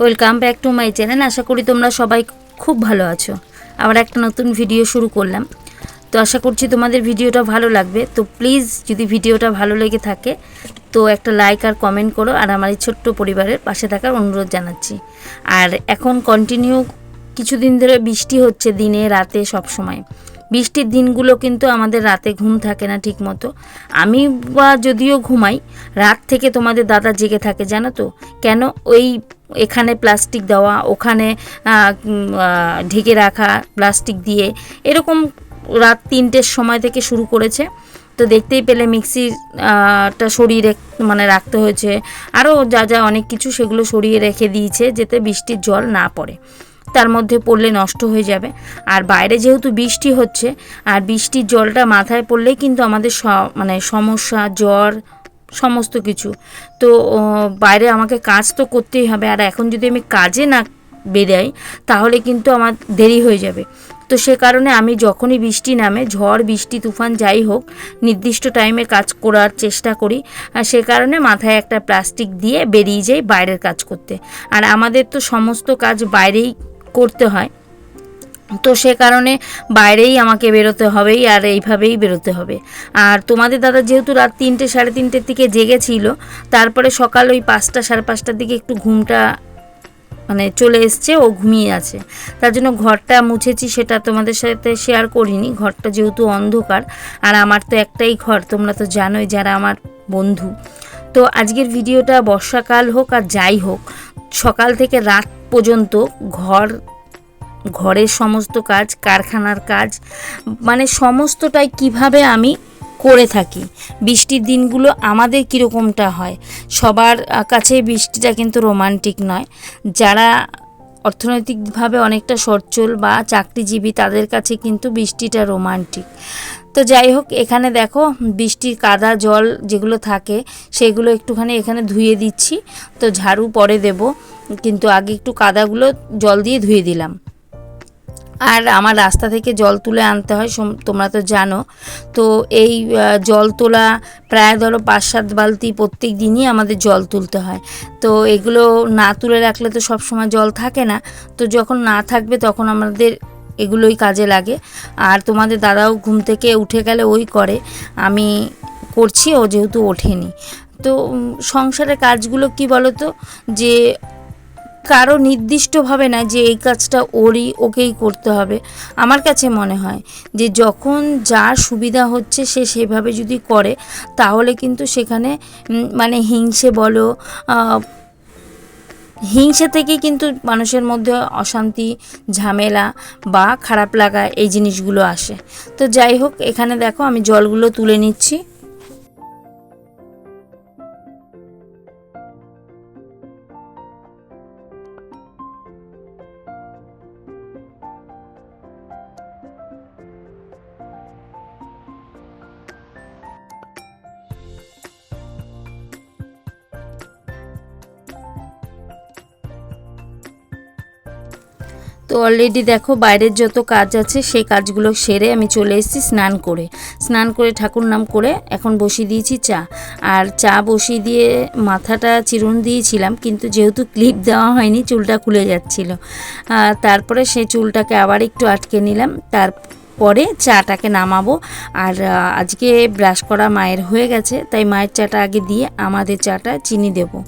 Welcome back to my channel আশা করি তোমরা সবাই খুব ভালো আছো। আবার একটা নতুন ভিডিও শুরু করলাম। তো আশা করছি তোমাদের ভিডিওটা ভালো লাগবে। তো প্লিজ যদি ভিডিওটা ভালো লেগে থাকে, তো একটা লাইক আর কমেন্ট করো। আর আমার এই ছোট্ট পরিবারের পাশে থাকার অনুরোধ জানাচ্ছি। আর এখন কন্টিনিউ কিছুদিন ধরে বৃষ্টি হচ্ছে দিনে, রাতে সব সময়। বৃষ্টির দিনগুলো কিন্তু আমাদের রাতে ঘুম থাকে না ঠিক মতো আমি বা যদিও ঘুমাই, রাত থেকে তোমাদের দাদা জেগে থাকে, জানো তো? কেন ওই এখানে প্লাস্টিক দেওয়া, ওখানে ঢেকে রাখা প্লাস্টিক দিয়ে, এরকম রাত তিনটের সময় থেকে শুরু করেছে। তো দেখতেই পেলে মিক্সির টা সরিয়ে মানে রাখতে হয়েছে। আরও যা যা অনেক কিছু সেগুলো সরিয়ে রেখে দিয়েছে যাতে বৃষ্টির জল না পড়ে। তার মধ্যে পড়লে নষ্ট হয়ে যাবে। আর বাইরে যেহেতু বৃষ্টি হচ্ছে, আর বৃষ্টির জলটা মাথায় পড়লেই কিন্তু আমাদের স- মানে সমস্যা, জ্বর সমস্ত কিছু। তো বাইরে আমাকে কাজ তো করতেই হবে। আর এখন যদি আমি কাজে না বেরাই, তাহলে কিন্তু আমার দেরি হয়ে যাবে। তো সে কারণে আমি যখনই বৃষ্টি নামে, ঝড়, বৃষ্টি, তুফান যাই হোক, নির্দিষ্ট টাইমে কাজ করার চেষ্টা করি। আর সে কারণে মাথায় একটা প্লাস্টিক দিয়ে বেরিয়ে যাই বাইরের কাজ করতে। আর আমাদের তো সমস্ত কাজ বাইরেই করতে হয়। তো সে কারণে বাইরেই আমাকে বেরোতে হবেই আর এইভাবেই বেরোতে হবে। আর তোমাদের দাদা যেহেতু রাত তিনটে, সাড়ে তিনটের দিকে জেগেছিল তারপরে সকাল ওই পাঁচটা, সাড়ে পাঁচটার দিকে একটু ঘুমটা মানে চলে এসছে, ও ঘুমিয়ে আছে। তার জন্য ঘরটা মুছেছি, সেটা তোমাদের সাথে শেয়ার করিনি। ঘরটা যেহেতু অন্ধকার, আর আমার তো একটাই ঘর, তোমরা তো জানোই যারা আমার বন্ধু। তো আজকের ভিডিওটা বর্ষাকাল হোক আর যাই হোক, সকাল থেকে রাত পর্যন্ত ঘর ঘরের সমস্ত কাজ, কারখানার কাজ মানে সমস্তটাই কীভাবে আমি করে থাকি। বৃষ্টির দিনগুলো আমাদের কীরকমটা হয়? সবার কাছে বৃষ্টিটা কিন্তু রোমান্টিক নয়। যারা অর্থনৈতিকভাবে অনেকটা সচ্ছল বা চাকরিজীবী, তাদের কাছে কিন্তু বৃষ্টিটা রোমান্টিক। তো যাই হোক, এখানে দেখো বৃষ্টির কাদা, জল যেগুলো থাকে, সেগুলো একটুখানি এখানে ধুয়ে দিচ্ছি। তো ঝাড়ু পরে দেব, কিন্তু আগে একটু কাদাগুলো জল দিয়ে ধুয়ে দিলাম। আর আমার রাস্তা থেকে জল তুলে আনতে হয় তোমরা তো জানো। তো এই জল তোলা প্রায় ধরো পাঁচ সাত বালতি প্রত্যেক দিনই আমাদের জল তুলতে হয়। তো এগুলো না তুলে রাখলে তো সব সময় জল থাকে না। তো যখন না থাকবে তখন আমাদের এগুলোই কাজে লাগে। আর তোমাদের দাদাও ঘুম থেকে উঠে গেলে ওই করে। আমি করছি, ও যেহেতু ওঠেনি। তো সংসারের কাজগুলো কি বলো তো যে কারও নির্দিষ্টভাবে না যে এই কাজটা ওরই, ওকেই করতে হবে। আমার কাছে মনে হয় যে যখন যার সুবিধা হচ্ছে সে সেভাবে যদি করে, তাহলে কিন্তু সেখানে মানে হিংসে বলো হিংসে থেকে কিন্তু মানুষের মধ্যে অশান্তি, ঝামেলা বা খারাপ লাগা এই জিনিসগুলো আসে। তো যাই হোক, এখানে দেখো আমি জলগুলো তুলে নিচ্ছি। তো অলরেডি দেখো বাইরের যত কাজ আছে, সেই কাজগুলো সেরে আমি চলে এসেছি স্নান করে। স্নান করে ঠাকুর নাম করে এখন বসিয়ে দিয়েছি চা। আর চা বসিয়ে দিয়ে মাথাটা চিরুন দিয়েছিলাম, কিন্তু যেহেতু ক্লিপ দেওয়া হয়নি, চুলটা খুলে যাচ্ছিল। তারপরে সেই চুলটাকে আবার একটু আটকে নিলাম তার পরে চাটাকে নামাবো। আর আজকে ব্রাশ করা মায়ের হয়ে গেছে, তাই মায়ের চাটা আগে দিয়ে আমাদের চাটা চিনি দেবো।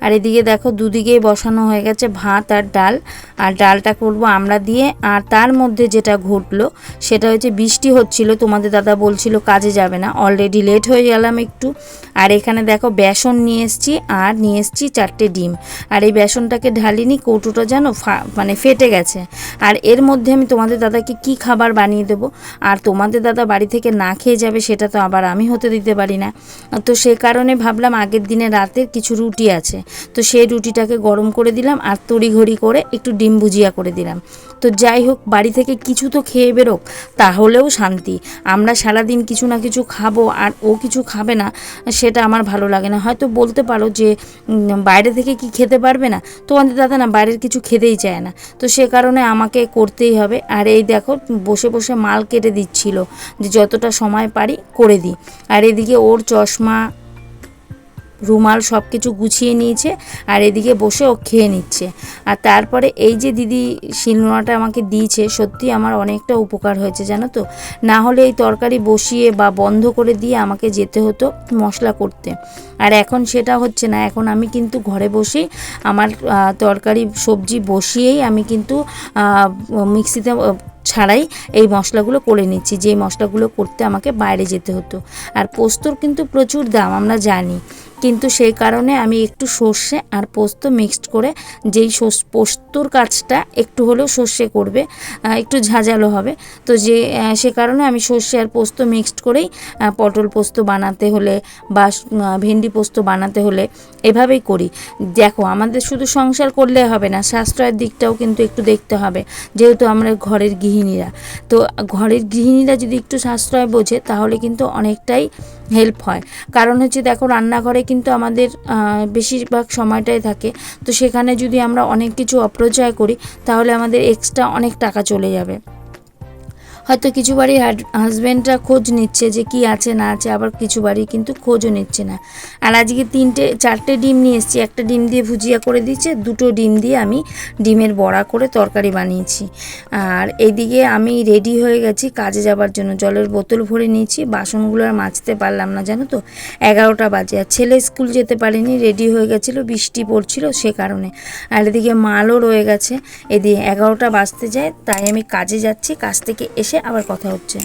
আর এদিকে দেখো দুদিকেই বসানো হয়ে গেছে ভাত আর ডাল। আর ডালটা করব আমরা দিয়ে। আর তার মধ্যে যেটা ঘটলো, সেটা হচ্ছে বৃষ্টি হচ্ছিল। তোমাদের দাদা বলছিল কাজে যাবে না। অলরেডি লেট হয়ে গেলাম একটু। আর এখানে দেখো বেসন নিয়ে এসছি, আর নিয়ে এসছি চারটে ডিম। আর এই বেসনটাকে ঢালিনি, কৌটোটা যেন মানে ফেটে গেছে। আর এর মধ্যে আমি তোমাদের দাদাকে কি খাবার বানিয়ে দেবো? আর তোমাদের দাদা বাড়ি থেকে না খেয়ে যাবে সেটা তো আবার আমি হতে দিতে পারি না। তো সে কারণে ভাবলাম আগের দিনে রাতের কিছু রুটি আছে। তো সেই রুটিটাকে গরম করে দিলাম, আর তড়িঘড়ি করে একটু ডিম ভুজিয়া করে দিলাম। তো যাই হোক, বাড়ি থেকে কিছু তো খেয়ে বেরোক, তাহলেও শান্তি। আমরা সারাদিন কিছু না কিছু খাব, আর ও কিছু খাবে না সেটা আমার ভালো লাগে না। হয়তো বলতে পারো যে বাইরে থেকে কি খেতে পারবে না? তোমাদের দাদা না বাইরের কিছু খেতেই চায় না। তো সে কারণে আমাকে করতেই হবে। আর এই দেখো, বসে বসে মাল কেটে দিচ্ছিল যে যতটা সময় পারি করে দিই। আর এদিকে ওর চশমা রুমাল সব কিছু গুছিয়ে নিয়েছে আর এদিকে বসে ও খেয়ে নিচ্ছে। আর তারপরে এই যে দিদি শিলনোড়াটা আমাকে দিয়েছে, সত্যি আমার অনেকটা উপকার হয়েছে, জানো তো? না হলে এই তরকারি বসিয়ে বা বন্ধ করে দিয়ে আমাকে যেতে হতো মশলা করতে। আর এখন সেটা হচ্ছে না, এখন আমি কিন্তু ঘরে বসেই আমার তরকারি, সবজি বসিয়েই আমি কিন্তু মিক্সিতে ছাড়াই এই মশলাগুলো করে নিচ্ছি, যেই মশলাগুলো করতে আমাকে বাইরে যেতে হতো। আর পোস্তর কিন্তু প্রচুর দাম, আমরা জানি। কিন্তু সেই কারণে আমি একটু সর্ষে আর পোস্ত মিক্সড করে যেই পোস্তর কাজটা একটু হলেও সর্ষে করবে একটু ঝাঁঝালো হবে। তো যে সে কারণে আমি সর্ষে আর পোস্ত মিক্সড করেই পটল পোস্ত বানাতে হলে বা ভেন্ডি পোস্ত বানাতে হলে এভাবেই করি। দেখো, আমাদের শুধু সংসার করলে হবে না, সাশ্রয়ের দিকটাও কিন্তু একটু দেখতে হবে, যেহেতু আমরা ঘরের গৃহিণীরা। তো ঘরের গৃহিণীরা যদি একটু সাশ্রয় বোঝে, তাহলে কিন্তু অনেকটাই হেল্প হয়। কারণ হচ্ছে, দেখো, রান্নাঘরে কিন্তু আমাদের বেশিরভাগ সময়টাই থাকে। তো সেখানে যদি আমরা অনেক কিছু অপ্রচয় করি, তাহলে আমাদের এক্সট্রা অনেক টাকা চলে যাবে। হয়তো কিছু বাড়ি হাজব্যান্ডরা খোঁজ নিচ্ছে যে কি আছে, না আছে, আবার কিছু বাড়ি কিন্তু খোঁজও নিচ্ছে না। আর আজকে তিনটে, চারটে ডিম নিয়ে এসেছি। একটা ডিম দিয়ে ভুজিয়া করে দিচ্ছে, দুটো ডিম দিয়ে আমি ডিমের বড়া করে তরকারি বানিয়েছি। আর এদিকে আমি রেডি হয়ে গেছি কাজে যাবার জন্য। জলের বোতল ভরে নিয়েছি, বাসনগুলো আর মাজতে পারলাম না, জানো তো? এগারোটা বাজে। আর ছেলে স্কুল যেতে পারেনি রেডি হয়ে গেছিল, বৃষ্টি পড়ছিল সে কারণে। আর এদিকে মালও রয়ে গেছে। এদিকে এগারোটা বাজতে যায়, তাই আমি কাজে যাচ্ছি। কাজ থেকে এসে আবার কথা হচ্ছে।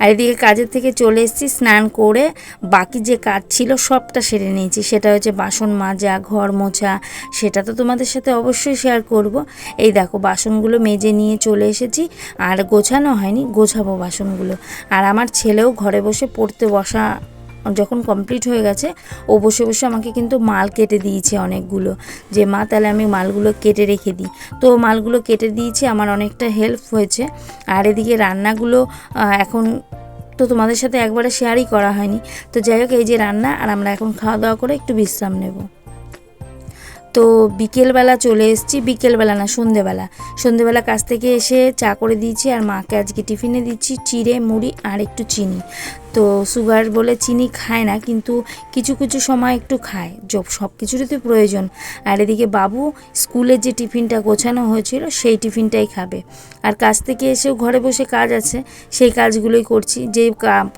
আর এদিকে কাজের থেকে চলে এসেছি, স্নান করে বাকি যে কাজ ছিল সবটা সেরে নিয়েছি। সেটা হচ্ছে বাসন মাজা, ঘর মোছা, সেটা তো তোমাদের সাথে অবশ্যই শেয়ার করব। এই দেখো, বাসনগুলো মেজে নিয়ে চলে এসেছি, আর গোছানো হয়নি, গোছাবো বাসনগুলো। আর আমার ছেলেও ঘরে বসে পড়তে বসা যখন কমপ্লিট হয়ে গেছে, ও বসে বসে আমাকে কিন্তু মাল কেটে দিয়েছে অনেকগুলো। যে মা, তাহলে আমি মালগুলো কেটে রেখে দিই। তো মালগুলো কেটে দিয়েছে, আমার অনেকটা হেল্প হয়েছে। আর এদিকে রান্নাগুলো এখন তো তোমাদের সাথে একবারে শেয়ারই করা হয়নি। তো যাই হোক, এই যে রান্না, আর আমরা এখন খাওয়া দাওয়া করে একটু বিশ্রাম নেব। তো বিকেলবেলা চলে এসেছি, বিকেলবেলা না, সন্ধেবেলা। সন্ধেবেলা কাছ থেকে এসে চা করে দিয়েছি আর মাকে আজকে টিফিনে দিচ্ছি চিড়ে, মুড়ি আর একটু চিনি। তো সুগার বলে চিনি খায় না, কিন্তু কিছু কিছু সময় একটু খায়। সব কিছুরই তো প্রয়োজন। আর এদিকে বাবু স্কুলের যে টিফিনটা গোছানো হয়েছিল, সেই টিফিনটাই খাবে। আর কাজ থেকে এসেও ঘরে বসে কাজ আছে, সেই কাজগুলোই করছি। যে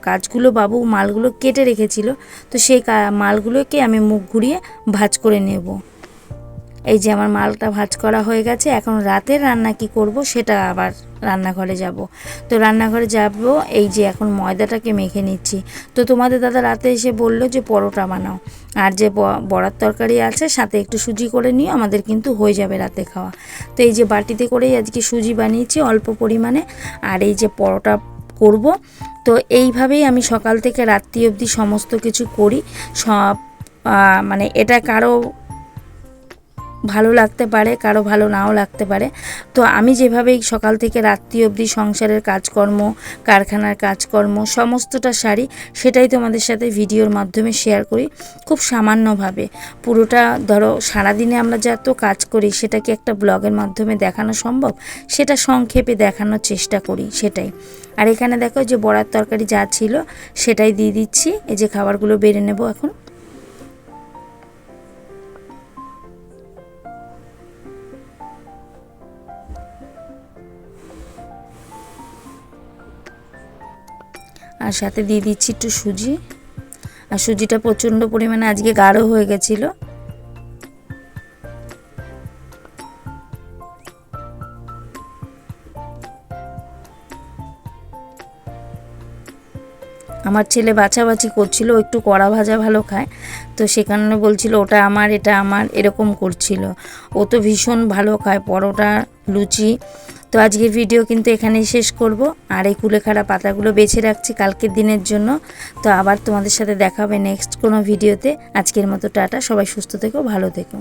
কাজগুলো বাবু মালগুলো কেটে রেখেছিল, তো সেই মালগুলোকে আমি মুখ ঘুরিয়ে ভাজ করে নেব। এই যে আমার মালটা ভাজ করা হয়ে গেছে, এখন রাতের রান্না কি করব সেটা আবার রান্নাঘরে যাব। তো রান্নাঘরে যাব, এই যে এখন ময়দাটাকে মেখে নিচ্ছি। তো তোমাদের দাদা রাতে এসে বলল যে পরোটা বানাও। আর যে বড়ার তরকারি আছে, সাথে একটু সুজি করে নিও, আমাদের কিন্তু হয়ে যাবে রাতে খাওয়া। তো এই যে বাটিতে করেই আজকে সুজি বানিয়েছি অল্প পরিমাণে। আর এই যে পরোটা করব, তো এইভাবেই আমি সকাল থেকে রাত্রি অবধি সমস্ত কিছু করি। সব মানে এটা কারও ভালো লাগতে পারে, কারও ভালো নাও লাগতে পারে। তো আমি যেভাবেই সকাল থেকে রাত্রি অবধি সংসারের কাজকর্ম, কারখানার কাজকর্ম, সমস্তটা সারি, সেটাই তোমাদের সাথে ভিডিওর মাধ্যমে শেয়ার করি, খুব সামান্যভাবে। পুরোটা ধরো সারাদিনে আমরা যা তো কাজ করি সেটা কি একটা ব্লগের মাধ্যমে দেখানো সম্ভব? সেটা সংক্ষেপে দেখানোর চেষ্টা করি, সেটাই। আর এখানে দেখো যে বড়ার তরকারি যা ছিল, সেটাই দিয়ে দিচ্ছি। এই যে খাবারগুলো বেড়ে নেব এখন। আর সাথে দিয়ে দিচ্ছি একটু সুজি। আর সুজিটা প্রচণ্ড পরিমাণে আজকে গাঢ় হয়ে গেছিল। আমার ছেলে বাছাবাছি করছিল একটু কড়া ভাজা ভালো খায়। তো সে কারণে বলছিল, ওটা আমার, এটা আমার, এরকম করছিল। ও তো ভীষণ ভালো খায়, পরোটা, লুচি। তো আজকের ভিডিও কিন্তু এখানেই শেষ করব। আর এই কুলেখাড়া পাতাগুলো বেছে রাখছি কালকের দিনের জন্য। তো আবার তোমাদের সাথে দেখা হবে নেক্সট কোনো ভিডিওতে। আজকের মতো টাটা, সবাই সুস্থ থেকো, ভালো থেকো।